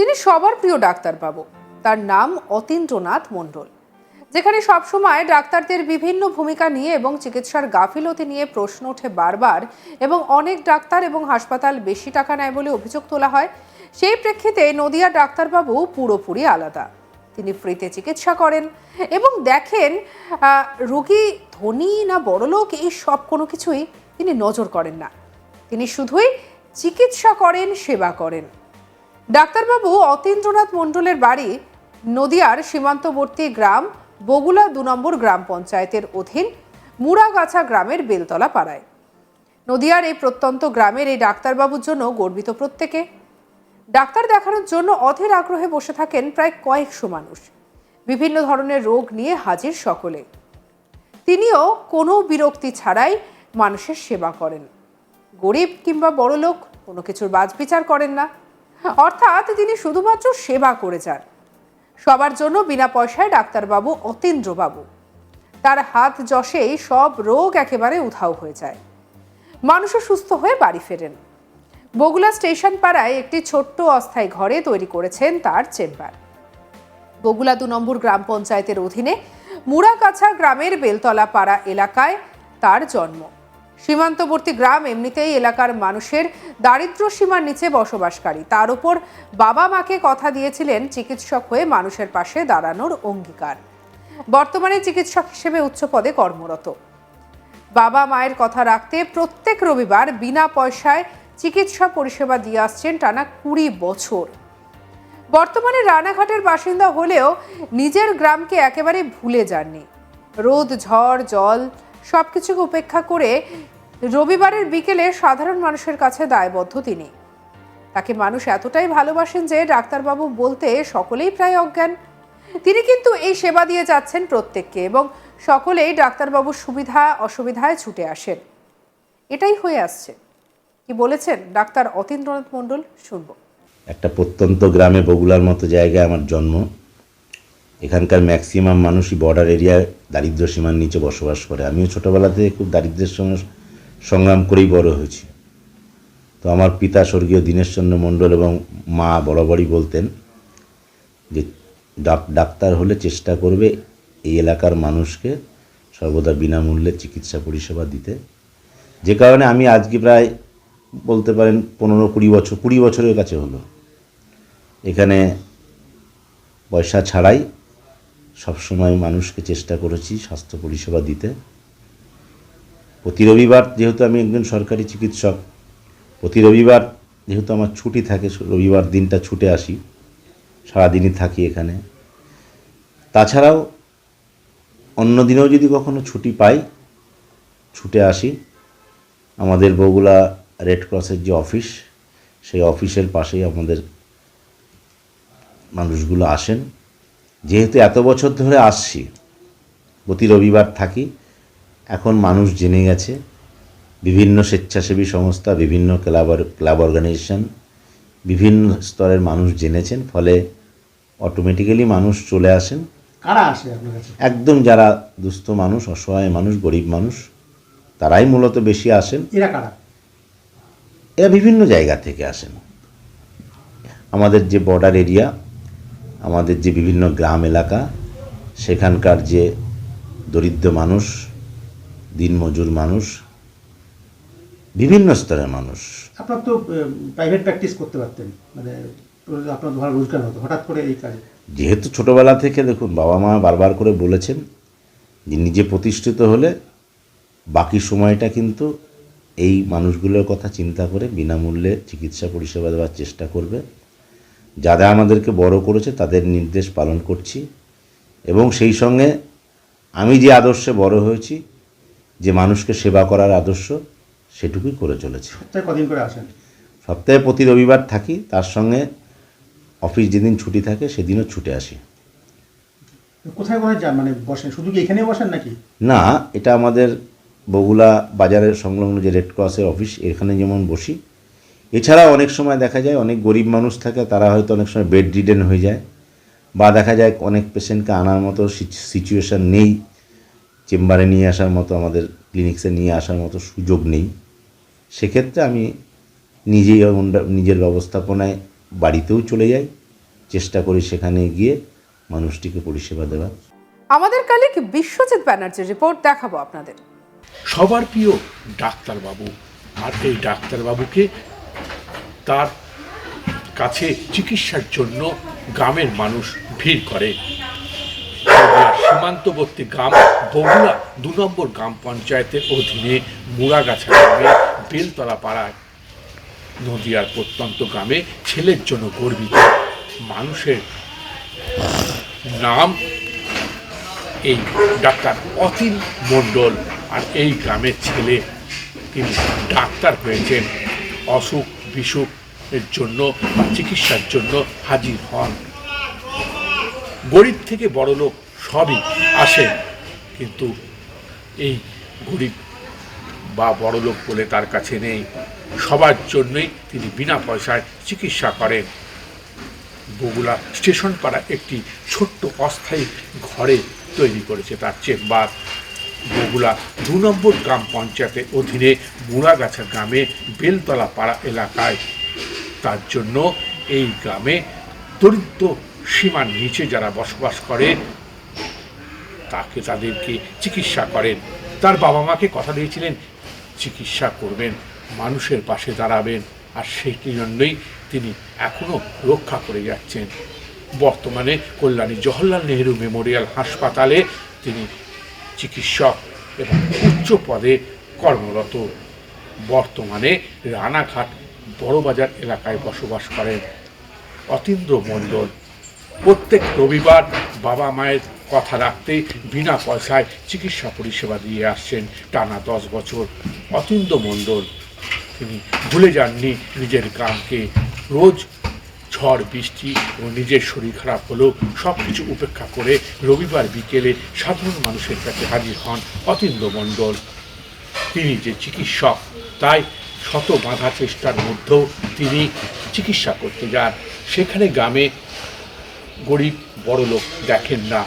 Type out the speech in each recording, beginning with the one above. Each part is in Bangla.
তিনি সবার প্রিয় ডাক্তারবাবু। তার নাম অতীন্দ্রনাথ মণ্ডল। যেখানে সবসময় ডাক্তারদের বিভিন্ন ভূমিকা নিয়ে এবং চিকিৎসার গাফিলতি নিয়ে প্রশ্ন ওঠে বারবার এবং অনেক ডাক্তার এবং হাসপাতাল বেশি টাকা নেয় বলে অভিযোগ তোলা হয়, সেই প্রেক্ষিতে নদিয়া ডাক্তারবাবু পুরোপুরি আলাদা। তিনি ফ্রিতে চিকিৎসা করেন এবং দেখেন রোগী ধনী না বড়লোক এই সব কোনো কিছুই তিনি নজর করেন না। তিনি শুধুই চিকিৎসা করেন, সেবা করেন। ডাক্তারবাবু অতীন্দ্রনাথ মণ্ডলের বাড়ি নদিয়ার সীমান্তবর্তী গ্রাম বগুলা দু নম্বর গ্রাম পঞ্চায়েতের অধীন মুড়াগাছা গ্রামের বেলতলা পাড়ায়। নদিয়ার এই প্রত্যন্ত গ্রামের এই ডাক্তারবাবুর জন্য গর্বিত প্রত্যেকে। ডাক্তার দেখানোর জন্য অধীর আগ্রহে বসে থাকেন প্রায় কয়েকশো মানুষ। বিভিন্ন ধরনের রোগ নিয়ে হাজির সকলে। তিনিও কোনো বিরক্তি ছাড়াই মানুষের সেবা করেন। গরিব কিংবা বড়লোক কোনো কিছুর বাজবিচার করেন না। অর্থাৎ তিনি শুধুমাত্র সেবা করে যান। সবার জন্য বিনা পয়সায় ডাক্তারবাবু অতীন্দ্রবাবু। তার হাত যশেই সব রোগ একেবারে উধাও হয়ে যায়। মানুষও সুস্থ হয়ে বাড়ি ফেরেন। বগুলা স্টেশন পাড়ায় একটি ছোট্ট অস্থায়ী ঘরে তৈরি করেছেন তার চেম্বার। বগুলা দু নম্বর গ্রাম পঞ্চায়েতের অধীনে মুড়াকাছা গ্রামের বেলতলা পাড়া এলাকায় তার জন্ম। সীমান্তবর্তী গ্রাম এমনিতেই এলাকার মানুষের দারিদ্র্য সীমার নিচে বসবাসকারী। তার উপর বাবা মাকে কথা দিয়েছিলেন চিকিৎসক হয়ে মানুষের পাশে দাঁড়ানোর অঙ্গীকার। বর্তমানে চিকিৎসক হিসেবে উচ্চ পদে কর্মরত। বাবা মায়ের কথা রাখতে প্রত্যেক রবিবার বিনা পয়সায় চিকিৎসা পরিষেবা দিয়ে আসছেন টানা কুড়ি বছর। বর্তমানে রানাঘাটের বাসিন্দা হলেও নিজের গ্রামকে একেবারে ভুলে যাননি। রোদ, ঝড়, জল সব কিছুকে উপেক্ষা করে রবিবারের বিকেলে সাধারণ মানুষের কাছে দায়বদ্ধ তিনি। তাকে মানুষ এতটাই ভালোবাসেন যে ডাক্তারবাবু বলতে সকলেই প্রায় অজ্ঞান। তিনি কিন্তু এই সেবা দিয়ে যাচ্ছেন প্রত্যেককে এবং সকলেই ডাক্তারবাবুর সুবিধা অসুবিধায় ছুটে আসেন। এটাই হয়ে আসছে। কি বলেছেন ডাক্তার অতীন্দ্রনাথ মণ্ডল? শুনব। একটা প্রত্যন্ত গ্রামে বগুলার মতো জায়গায় আমার জন্ম। এখানকার ম্যাক্সিমাম মানুষই বর্ডার এরিয়ায় দারিদ্র সীমার নিচে বসবাস করে। আমিও ছোটোবেলা থেকে খুব দারিদ্র্যের সঙ্গে সংগ্রাম করেই বড় হয়েছি। তো আমার পিতা স্বর্গীয় দীনেশচন্দ্র মণ্ডল এবং মা বরাবরই বলতেন যে, ডাক, ডাক্তার হলে চেষ্টা করবে এই এলাকার মানুষকে সর্বদা বিনামূল্যে চিকিৎসা পরিষেবা দিতে। যে কারণে আমি আজকে প্রায় বলতে পারেন পনেরো কুড়ি বছর, কুড়ি বছরের কাছে হলো। এখানে পয়সা ছাড়াই সবসময় মানুষকে চেষ্টা করেছি স্বাস্থ্য পরিষেবা দিতে। প্রতি রবিবার যেহেতু আমি একজন সরকারি চিকিৎসক, প্রতি রবিবার যেহেতু আমার ছুটি থাকে, রবিবার দিনটা ছুটে আসি, সারাদিনই থাকি এখানে। তাছাড়াও অন্য দিনেও যদি কখনো ছুটি পাই, ছুটে আসি। আমাদের বগুলা রেড ক্রসের যে অফিস, সেই অফিসের পাশেই আমাদের মানুষগুলো আসেন। যেহেতু এত বছর ধরে আসছি প্রতি রবিবার থাকি এখন মানুষ জেনে গেছে বিভিন্ন স্বেচ্ছাসেবী সংস্থা বিভিন্ন ক্লাব ক্লাব অর্গানাইজেশন বিভিন্ন স্তরের মানুষ জেনেছেন ফলে অটোমেটিক্যালি মানুষ চলে আসেন। কারা আসে আপনার কাছে? একদম যারা দুস্থ মানুষ অসহায় মানুষ গরিব মানুষ তারাই মূলত বেশি আসেন। এরা কারা? এরা বিভিন্ন জায়গা থেকে আসেন। আমাদের যে বর্ডার এরিয়া আমাদের যে বিভিন্ন গ্রাম এলাকা সেখানকার যে দরিদ্র মানুষ দিনমজুর মানুষ বিভিন্ন স্তরের মানুষ। আপনার তো প্রাইভেট প্র্যাকটিস করতে পারতেন মানে আপনার ভালো রোজগার হতো হঠাৎ করে এই কাজে। যেহেতু ছোটোবেলা থেকে দেখুন বাবা মা বারবার করে বলেছেন যে নিজে প্রতিষ্ঠিত হলে বাকি সময়টা কিন্তু এই মানুষগুলোর কথা চিন্তা করে বিনামূল্যে চিকিৎসা পরিষেবা দেওয়ার চেষ্টা করবে। যারা আমাদেরকে বড় করেছে তাদের নির্দেশ পালন করছি। এবং সেই সঙ্গে আমি যে আদর্শে বড় হয়েছি যে মানুষকে সেবা করার আদর্শ সেটুকুই করে চলেছি। সপ্তাহে কদিন করে আসেন? সপ্তাহে প্রতি রবিবার থাকি তার সঙ্গে অফিস যেদিন ছুটি থাকে সেদিনও ছুটে আসি। কোথায় কোথায় যান? মানে বসেন? শুধু কি এখানেই বসেন নাকি? না এটা আমাদের বগুলা বাজারের সংলগ্ন যে রেড ক্রসের অফিস এখানে যেমন বসি। এছাড়া অনেক সময় দেখা যায় অনেক গরিব মানুষ থাকে তারা হয়তো অনেক সময় বেড রিডেন হয়ে যায় বা দেখা যায় অনেক পেশেন্টকে আনার মতো সিচুয়েশান নেই চেম্বারে নিয়ে আসার মতো আমাদের ক্লিনিক্সে নিয়ে আসার মতো সুযোগ নেই। সেক্ষেত্রে আমি নিজেই নিজের ব্যবস্থাপনায় বাড়িতেও চলে যাই চেষ্টা করি সেখানে গিয়ে মানুষটিকে পরিষেবা দেওয়ার। আমাদের কালিক বিশ্বজিৎ ব্যানার্জির রিপোর্ট দেখাবো আপনাদের। সবার প্রিয় ডাক্তারবাবু আর এই ডাক্তারবাবুকে তার কাছে চিকিৎসার জন্য গ্রামের মানুষ ভিড় করে। সীমান্তবর্তী গ্রাম বগুড়া দু নম্বর গ্রাম পঞ্চায়েতের অধীনে মুড়াগাছা গ্রামে বেলতলা পাড়ায়। নদিয়ার প্রত্যন্ত গ্রামে ছেলের জন্য গর্বিত মানুষের নাম এই ডাক্তার অতীন মণ্ডল। আর এই গ্রামের ছেলে তিনি ডাক্তার হয়েছেন অসুখ বিসুখ এর জন্য চিকিৎসার জন্য হাজির হন। গরিব থেকে বড় লোক সবই আসে, কিন্তু এই গরিব বা বড় লোক বলে তার কাছে নেই। সবার জন্যই তিনি বিনা পয়সায় চিকিৎসা করেন। বগুলা স্টেশন পাড়া একটি ছোট্ট অস্থায়ী ঘরে তৈরি করেছে তার চেম্বার বগুড়া দু নম্বর গ্রাম পঞ্চায়েতের অধীনে মুড়াগাছা গ্রামে বেলতলা পাড়া এলাকায়। তার জন্য এই গ্রামে দরিদ্র সীমার নিচে যারা বসবাস করে, তাকে তাদেরকে চিকিৎসা করেন। তার বাবা মাকে কথা দিয়েছিলেন, চিকিৎসা করবেন, মানুষের পাশে দাঁড়াবেন। আর সেই জন্যই তিনি এখনও রক্ষা করে যাচ্ছেন। বর্তমানে কল্যাণী জওহরলাল নেহেরু মেমোরিয়াল হাসপাতালে তিনি চিকিৎসক এবং উচ্চ পদে কর্মরত। বর্তমানে রানাঘাট বড়বাজার এলাকায় বসবাস করেন অতীন্দ্র মণ্ডল। প্রত্যেক রবিবার বাবা মায়ের কথা রাখতে বিনা পয়সায় চিকিৎসা পরিষেবা দিয়ে আসছেন টানা দশ বছর অতীন্দ্র মণ্ডল। তিনি ভুলে যাননি নিজের গ্রামকে। রোজ ঝড়, বৃষ্টি ও নিজের শরীর খারাপ হলেও সব কিছু উপেক্ষা করে রবিবার বিকেলে সাধারণ মানুষের কাছে হাজির হন অতীন্দ্র মণ্ডল। তিনি যে চিকিৎসক, তাই শত বাধা চেষ্টার মধ্যেও তিনি চিকিৎসা করতে যান। সেখানে গ্রামে গরিব বড় লোক দেখেন না।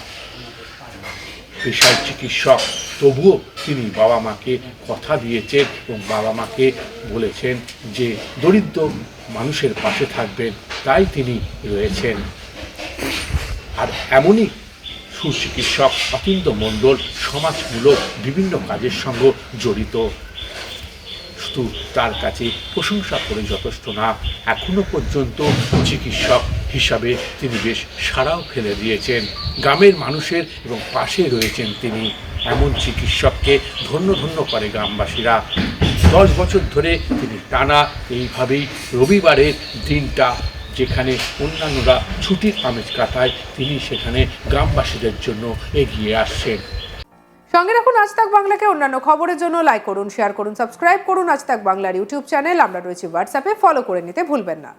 পেশায় চিকিৎসক, তবুও তিনি বাবা মাকে কথা দিয়েছেন এবং বাবা মাকে বলেছেন যে, দরিদ্র মানুষের পাশে থাকবেন। তাই তিনি রয়েছেন। আর এমনই সুচিকিৎসক অতীন্দ্র মণ্ডল সমাজমূলক বিভিন্ন কাজের সঙ্গে জড়িত। শুধু তার কাছে প্রশংসা করে যথেষ্ট না, এখনও পর্যন্ত চিকিৎসক হিসাবে তিনি বেশ সাড়াও ফেলে দিয়েছেন। গ্রামের মানুষের এবং পাশে রয়েছেন তিনি। এমন চিকিৎসককে ধন্য ধন্য করে গ্রামবাসীরা। দশ বছর ধরে তিনি টানা এইভাবেই রবিবারের দিনটা যেখানে অন্যান্যরা ছুটির আমেজ কাটায়, তিনি সেখানে গ্রামবাসীদের জন্য এগিয়ে আসছেন। সঙ্গে রাখুন আজ তাক বাংলাকে অন্যান্য খবরের জন্য লাইক করুন শেয়ার করুন সাবস্ক্রাইব করুন আজ তাক বাংলার ইউটিউব চ্যানেল আমরা রয়েছি হোয়াটসঅ্যাপে ফলো করে নিতে ভুলবেন না।